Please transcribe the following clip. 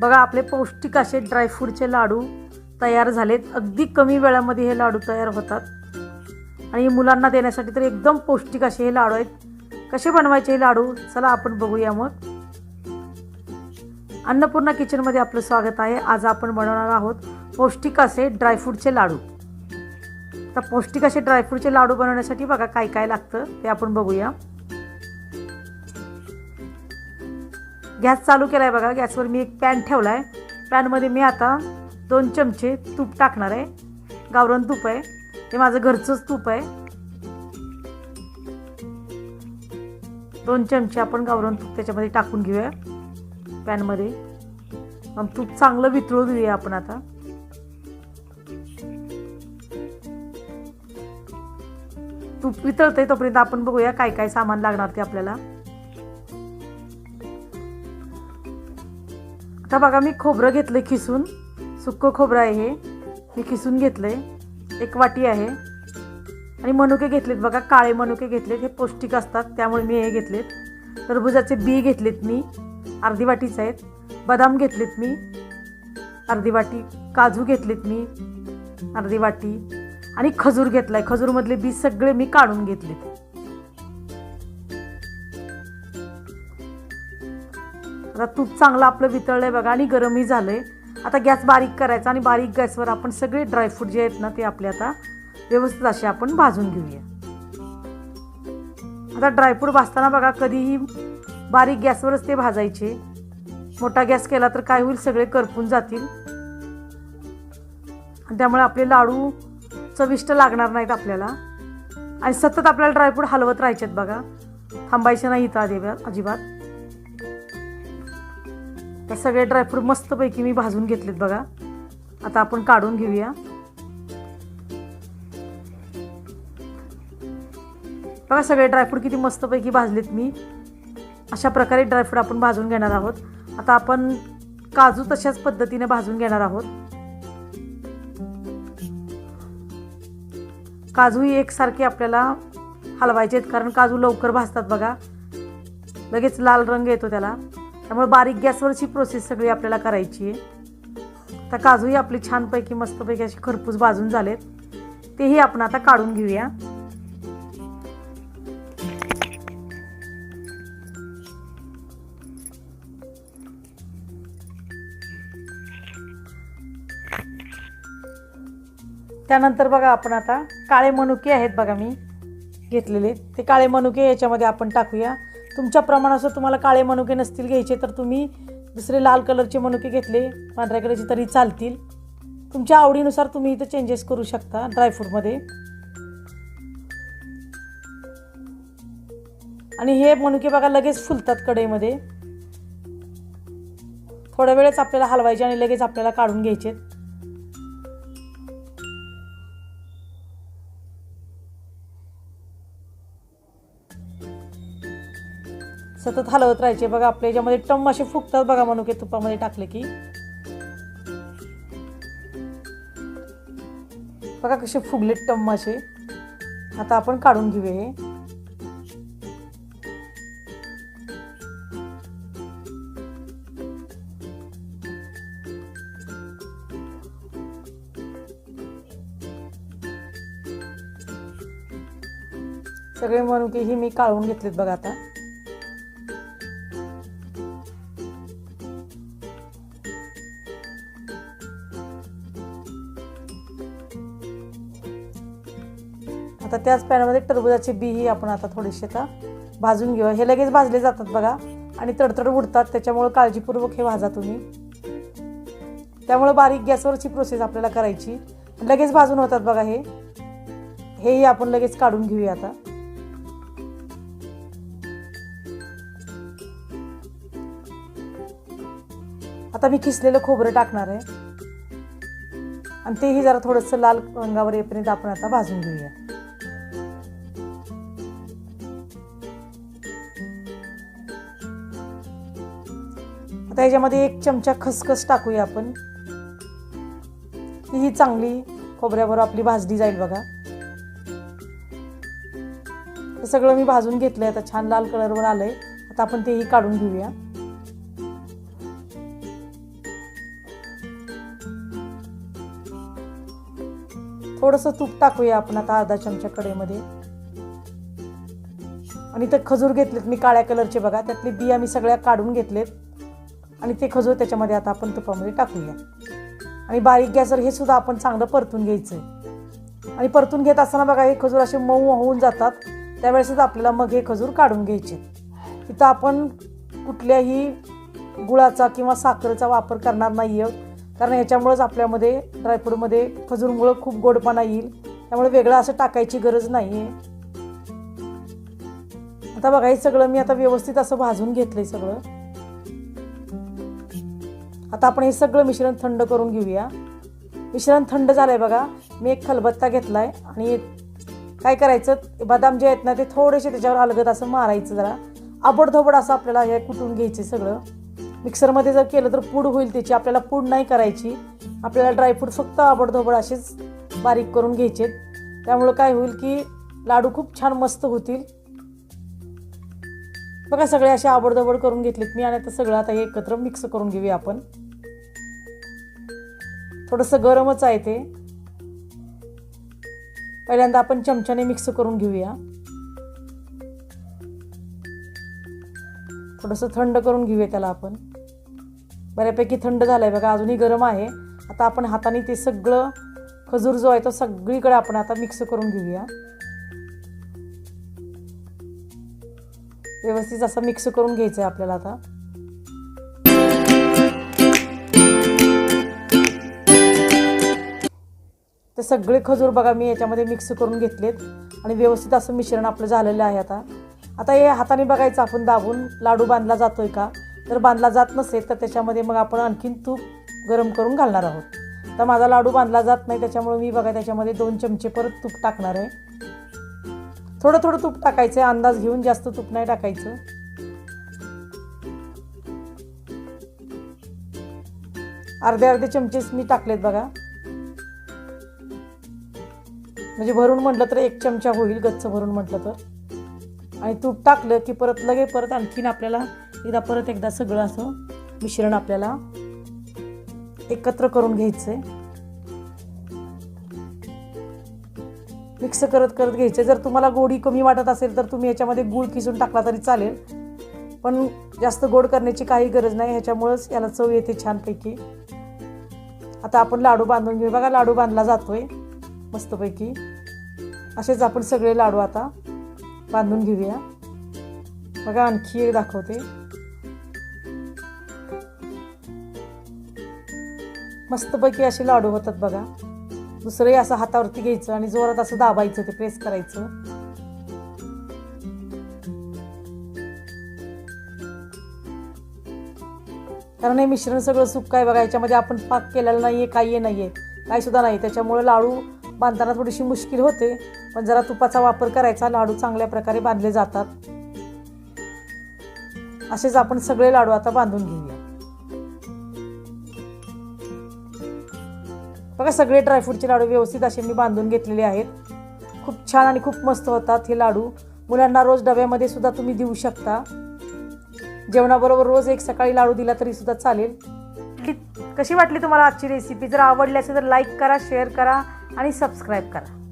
बघा आपले पौष्टिक असे ड्रायफ्रूटचे लाडू तयार झालेत. अगदी कमी वेळामध्ये हे लाडू तयार होतात. आणि मुलांना देण्यासाठी तर एकदम पौष्टिक असे हे लाडू आहेत. कसे बनवायचे हे लाडू? चला आपण बघूया मग. अन्नपूर्णा किचनमध्ये आपलं स्वागत आहे. आज आपण बनवणार आहोत पौष्टिक असे ड्रायफ्रूटचे लाडू. तर पौष्टिक असे ड्रायफ्रूटचे लाडू बनवण्यासाठी बघा काय काय लागतं ते आपण बघूया. गॅस चालू केला आहे बघा गॅसवर मी एक पॅन ठेवला आहे पॅनमध्ये मी आता दोन चमचे तूप टाकणार आहे. गावरण तूप आहे. ते माझं घरचंच तूप आहे. दोन चमचे आपण गावरण तूप त्याच्यामध्ये टाकून घेऊया. पॅनमध्ये. मग तूप चांगलं वितळू देऊया आपण आता. तूप वितळतंय तोपर्यंत आपण बघूया काय काय सामान लागणार ते आपल्याला. आता बघा मी खोबरं घेतलं आहे खिसून. सुक्कं खोबरं आहे हे. मी खिसून घेतलं आहे एक वाटी आहे. आणि मनुके घेतलेत बघा काळे मनुके घेतलेत. हे पौष्टिक असतात त्यामुळे मी हे घेतलेत. टरबुजाचे बी घेतलेत मी. अर्धी वाटीच आहेत. बदाम घेतलेत मी. अर्धी वाटी. काजू घेतलेत मी. अर्धी वाटी. आणि खजूर घेतलाय. खजूरमधले बी सगळे मी काढून घेतलेत. आता तूप चांगलं आपलं वितळलंय बघा आणि गरमही झालं आहे आता गॅस बारीक करायचा आणि बारीक गॅसवर आपण सगळे ड्रायफ्रूट जे आहेत ना ते आपले आता व्यवस्थित असे आपण भाजून घेऊया. आता ड्रायफ्रूट भाजताना बघा कधीही बारीक गॅसवरच ते भाजायचे. मोठा गॅस केला तर काय होईल? सगळे करपून जातील. आणि त्यामुळे आपले लाडू चविष्ट लागणार नाहीत आपल्याला. आणि सतत आपल्याला ड्रायफ्रूट हलवत राहायचेत बघा. थांबायचे नाही इथं अजिबात अजिबात. तर सगळे ड्रायफ्रूट मस्तपैकी मी भाजून घेतलेत बघा. आता आपण काढून घेऊया. बघा सगळे ड्रायफ्रूट किती मस्तपैकी भाजलेत मी. अशा प्रकारे ड्रायफ्रूट आपण भाजून घेणार आहोत. आता आपण काजू तशाच पद्धतीने भाजून घेणार आहोत. काजू ही एकसारखे आपल्याला हलवायचे आहेत कारण काजू लवकर भाजतात बघा. लगेच लाल रंग येतो त्याला. त्यामुळे बारीक गॅसवरची प्रोसेस सगळी आपल्याला करायची आहे. आता काजूही आपली छानपैकी मस्तपैकी अशी खरपूस भाजून झालेत. तेही आपण आता काढून घेऊया. त्यानंतर बघा आपण आता काळे मनुके आहेत बघा मी घेतलेले. ते काळे मनुके याच्यामध्ये आपण टाकूया. तुमच्या प्रमाणानुसार तुम्हाला काळे मनुके नसतील घ्यायचे तर तुम्ही दुसरे लाल कलरचे मनुके घेतले पांढऱ्या कलरचे तरी चालतील. तुमच्या आवडीनुसार तुम्ही इथं चेंजेस करू शकता ड्रायफ्रूटमध्ये आणि हे मनुके बघा लगेच फुलतात कढईमध्ये. थोड्या वेळेच आपल्याला हलवायचे आणि लगेच आपल्याला काढून घ्यायचे सतत हलवत राहायचे. बघा आपल्या याच्यामध्ये टम असे फुगतात बघा मनुके तुपामध्ये टाकले की. बघा कसे फुगलेत टम असे. आता आपण काढून घेऊया हे. सगळे मनुके ही मी काढून घेतलेत बघा आता. आता त्याच पॅनमध्ये टरबुजाचे बीही आपण आता थोडेसे आता भाजून घेऊया. हे लगेच भाजले जातात बघा. आणि तडतड उडतात त्याच्यामुळं काळजीपूर्वक हे भाजा तुम्ही. त्यामुळं बारीक गॅसवरची प्रोसेस आपल्याला करायची. लगेच भाजून होतात बघा हे. हेही आपण लगेच काढून घेऊया आता. आता मी खिसलेलं खोबरं टाकणार आहे. आणि तेही जरा थोडंसं लाल रंगावर येईपर्यंत आपण आता भाजून घेऊया. आता याच्यामध्ये एक चमचा खसखस टाकूया आपण. ही चांगली खोबऱ्यावर आपली भाजली जाईल बघा. हे सगळं मी भाजून घेतलंय आता छान लाल कलरवर आलंय. आता आपण तेही काढून घेऊया. थोडंसं तूप टाकूया आपण आता अर्धा चमचा कडेमध्ये आणि इथं खजूर घेतलेत मी काळ्या कलरचे बघा त्यातले बिया मी सगळ्या काढून घेतलेत. आणि ते खजूर त्याच्यामध्ये आता आपण तुपामध्ये टाकूया आणि बारीक गॅसवर हे सुद्धा आपण चांगलं परतून घ्यायचं आहे आणि परतून घेत असताना बघा हे खजूर असे मऊ होऊन जातात. त्यावेळेसच आपल्याला मग हे खजूर काढून घ्यायचे. तिथं आपण कुठल्याही गुळाचा किंवा साखरेचा वापर करणार नाही आहोत कारण ह्याच्यामुळंच आपल्यामध्ये ड्रायफ्रूटमध्ये खजूरमुळं खूप गोडपणा येईल. त्यामुळे वेगळं असं टाकायची गरज नाही आहे आता बघा हे सगळं मी आता व्यवस्थित असं भाजून घेतलं आहे सगळं. आता आपण हे सगळं मिश्रण थंड करून घेऊया. मिश्रण थंड झालं आहे बघा. मी एक खलबत्ता घेतला आहे आणि काय करायचं? बदाम जे आहेत ना ते थोडेसे त्याच्यावर अलगत असं मारायचं जरा. आबडधोबड असं आपल्याला हे कुटून घ्यायचे सगळं? मिक्सरमध्ये जर केलं तर पूड होईल त्याची. आपल्याला पूड नाही करायची. आपल्याला ड्रायफ्रूट फक्त आबडधोबड असेच बारीक करून घ्यायचे त्यामुळं काय होईल की लाडू खूप छान मस्त होतील. बघा सगळे असे आबडधोबड करून घेतलेत. मी आणि आता सगळं आता हे एकत्र मिक्स करून घेऊया आपण. थोडंसं गरमच आहे ते. पहिल्यांदा आपण चमच्याने मिक्स करून घेऊया. थोडंसं थंड करून घेऊया त्याला आपण. बऱ्यापैकी थंड झालंय बघा अजूनही गरम आहे. आता आपण हाताने ते सगळं खजूर जो आहे तो सगळीकडे आपण आता मिक्स करून घेऊया. व्यवस्थित असं मिक्स करून घ्यायचं आहे आपल्याला आता. ते सगळे खजूर बघा मी याच्यामध्ये मिक्स करून घेतलेत. आणि व्यवस्थित असं मिश्रण आपलं झालेलं आहे आता. आता हे हाताने बघायचं आपण दाबून लाडू बांधला जातो आहे का? जर बांधला जात नसेल तर त्याच्यामध्ये मग आपण आणखीन तूप गरम करून घालणार आहोत. तर माझा लाडू बांधला जात नाही त्याच्यामुळे मी बघा त्याच्यामध्ये दोन चमचे परत तूप टाकणार आहे. थोडं थोडं तूप टाकायचं आहे अंदाज घेऊन जास्त तूप नाही टाकायचं. अर्धे अर्धे चमचेच मी टाकलेत बघा. म्हणजे भरून म्हटलं तर एक चमचा होईल गच्च भरून म्हटलं तर. आणि तूप टाकलं की परत लगे परत आणखीन आपल्याला एकदा परत एकदा सगळं असं मिश्रण आपल्याला एकत्र करून घ्यायचं आहे मिक्स करत करत घ्यायचे जर तुम्हाला गोडी कमी वाटत असेल तर तुम्ही याच्यामध्ये गूळ किसून टाकला तरी चालेल. पण जास्त गोड करण्याची काही गरज नाही. ह्याच्यामुळंच याला चव येते छानपैकी. आता आपण लाडू बांधून घेऊ. बघा लाडू बांधला जातोय. मस्तपैकी. असेच आपण सगळे लाडू आता बांधून घेऊया. बघा आणखी एक दाखवते. मस्तपैकी असे लाडू होतात बघा. दुसरंही असं हातावरती घ्यायचं आणि जोरात असं दाबायचं ते प्रेस करायचं. कारण हे मिश्रण सगळं सुक्क आहे बघा याच्यामध्ये आपण पाक केलेला नाहीये काही नाहीये. काही सुद्धा नाही. त्याच्यामुळे लाडू बांधताना थोडीशी मुश्किल होते पण जरा तुपाचा वापर करायचा लाडू चांगल्या प्रकारे बांधले जातात. असेच आपण सगळे लाडू आता बांधून घेऊया. बघा सगळे ड्रायफ्रूटचे लाडू व्यवस्थित असे मी बांधून घेतलेले आहेत. खूप छान आणि खूप मस्त होतात हे लाडू. मुलांना रोज डब्यामध्ये सुद्धा तुम्ही देऊ शकता. जेवणाबरोबर रोज एक सकाळी लाडू दिला तरी सुद्धा चालेल. कशी वाटली तुम्हाला आजची रेसिपी जर आवडली असेल तर लाईक करा शेअर करा. आणि सबस्क्राईब करा.